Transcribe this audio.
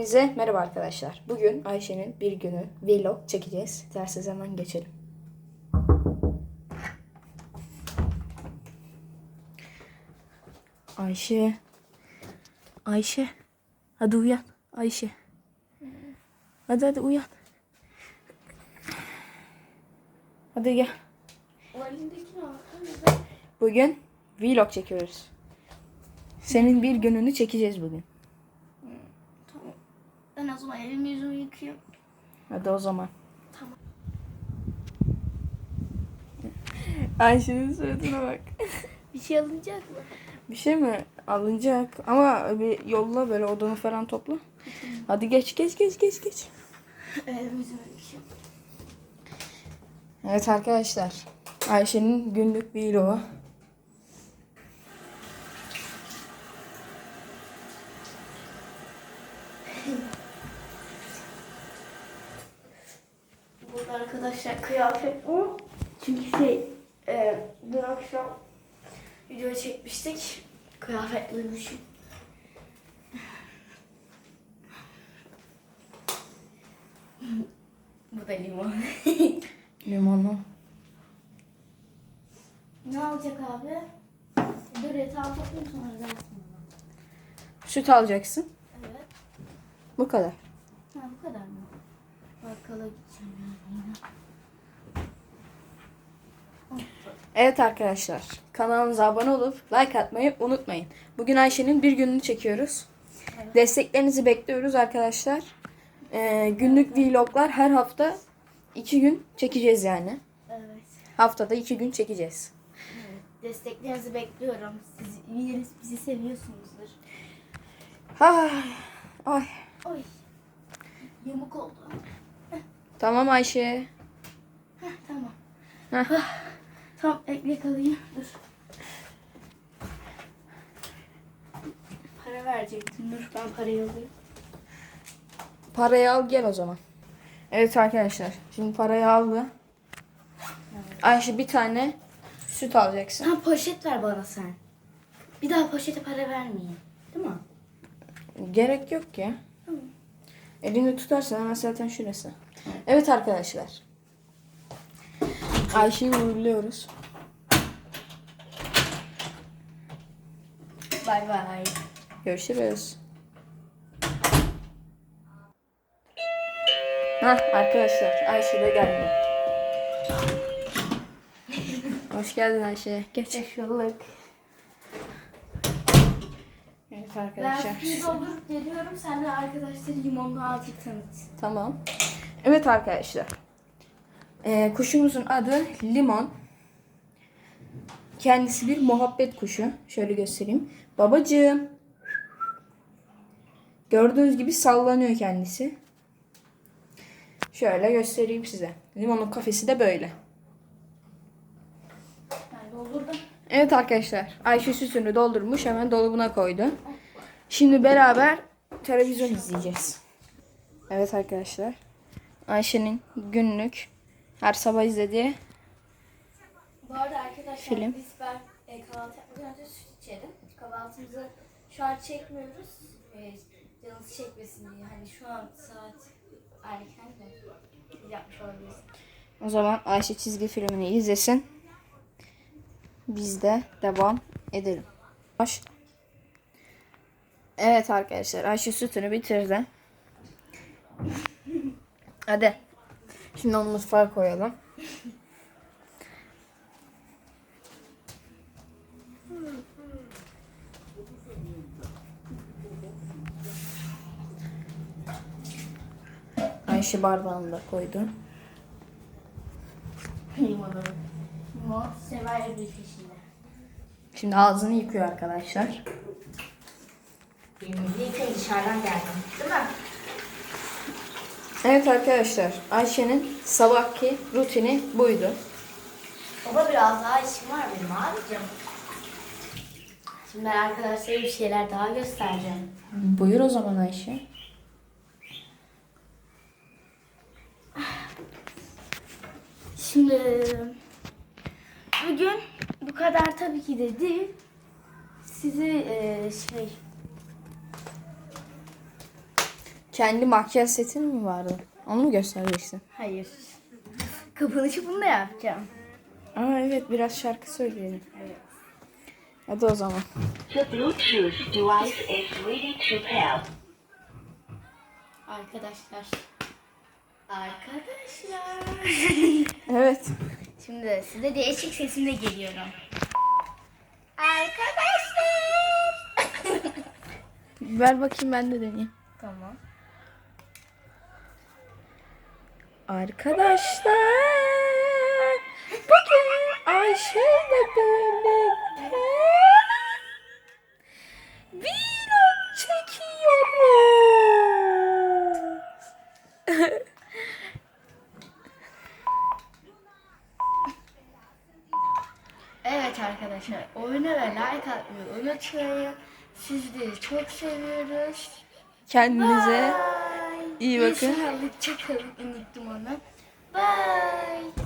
Bize merhaba arkadaşlar. Bugün Ayşe'nin bir günü vlog çekeceğiz. Dersiz hemen geçelim. Ayşe. Ayşe. Hadi uyan. Ayşe. Hadi hadi uyan. Hadi gel. Bugün vlog çekiyoruz. Senin bir gününü çekeceğiz bugün. Ben o zaman elimi yüzümü yıkayayım. Hadi o zaman. Tamam. Ayşe'nin suratına bak. Bir şey alınacak mı? Bir şey mi alınacak? Ama bir yolla böyle odanı falan topla. Hadi geç geç geç geç geç. Elimi yüzümü yıkayayım. Evet arkadaşlar. Ayşe'nin günlük vlogu. Burada arkadaşlar kıyafet bu. Çünkü şey e, dün akşam video çekmiştik. Kıyafetlemişim. Bu da limon. Limonu. ne alacak abi? Dur toplayayım sonra dersin. Süt alacaksın. Evet. Bu kadar. Ha bu kadar mı? Bakkala gideceğim yani yine. Evet arkadaşlar. Kanalımıza abone olup like atmayı unutmayın. Bugün Ayşe'nin bir gününü çekiyoruz. Evet. Desteklerinizi bekliyoruz arkadaşlar. Ee, günlük vloglar her hafta iki gün çekeceğiz yani. Evet. Haftada iki gün çekeceğiz. evet. Desteklerinizi bekliyorum. Siz biliriz bizi seviyorsunuzdur. Ay, ay. Oy. Yamuk oldu. Tamam Ayşe. Heh, tamam. Heh. Tamam ekmek alayım. Dur. Para verecektim. Dur ben parayı alayım. Parayı al gel o zaman. Evet arkadaşlar. Şimdi parayı aldı. Ayşe bir tane süt alacaksın. Sen poşet ver bana sen. Bir daha poşete para vermeyeyim. Değil mi? Gerek yok ya. Tamam. Elini tutarsan hemen zaten şurası. Evet arkadaşlar. Ayşe'yi uğurluyoruz. Bay bay. Görüşürüz. Hah arkadaşlar Ayşe de geldi. Hoş geldin Ayşe. Geç. Yaşlılık. Evet Ben arkadaşlar. suyu doldurup geliyorum. Sen de arkadaşları limonlu azıcık tanıt. Tamam. Evet arkadaşlar. Ee, kuşumuzun adı Limon. Kendisi bir muhabbet kuşu. Şöyle göstereyim. Babacığım. Gördüğünüz gibi sallanıyor kendisi. Şöyle göstereyim size. Limonun kafesi de böyle. Ben doldurdum. Evet arkadaşlar. Ayşe sütünü doldurmuş. Hemen dolabına koydu. Şimdi beraber televizyon izleyeceğiz. Evet arkadaşlar. Ayşe'nin günlük her sabah izlediği Bu arada arkadaşlar Film. biz ben e, kahvaltı yapmadan önce süt içelim. Kahvaltımızı şu an çekmiyoruz. E, canınız çekmesin diye. Hani şu an saat erken de biz yapmış olabiliriz. O zaman Ayşe çizgi filmini izlesin. Biz de devam edelim. Baş. Evet arkadaşlar Ayşe sütünü bitirdi. Hadi. Şimdi onu mutfağa koyalım. Ayşe bardağını da koydu. Şimdi ağzını yıkıyor arkadaşlar. Yıkayın dışarıdan geldim. Değil mi? Evet arkadaşlar Ayşe'nin sabahki rutini buydu. Baba biraz daha işim var benim abicim. Şimdi ben arkadaşlara bir şeyler daha göstereceğim. Buyur o zaman Ayşe. Şimdi bugün bu kadar tabii ki de değil. Sizi e, şey Kendi makyaj setin mi vardı? Onu mu göstereceksin? Hayır. Kapanışı bunu da yapacağım. Aa evet biraz şarkı söyleyelim. Hadi o zaman. The Bluetooth device is ready to pair. Arkadaşlar. Arkadaşlar. Evet. Şimdi size değişik sesimle geliyorum. Arkadaşlar. Ver bakayım ben de deneyeyim. tamam. Arkadaşlar bugün Ayşe'yle birlikte vlog çekiyoruz. Evet arkadaşlar oyuna ve like atmayı unutmayın. Sizleri çok seviyoruz. Kendinize Bye. İyi bakın. Bir unuttum onu. Bye.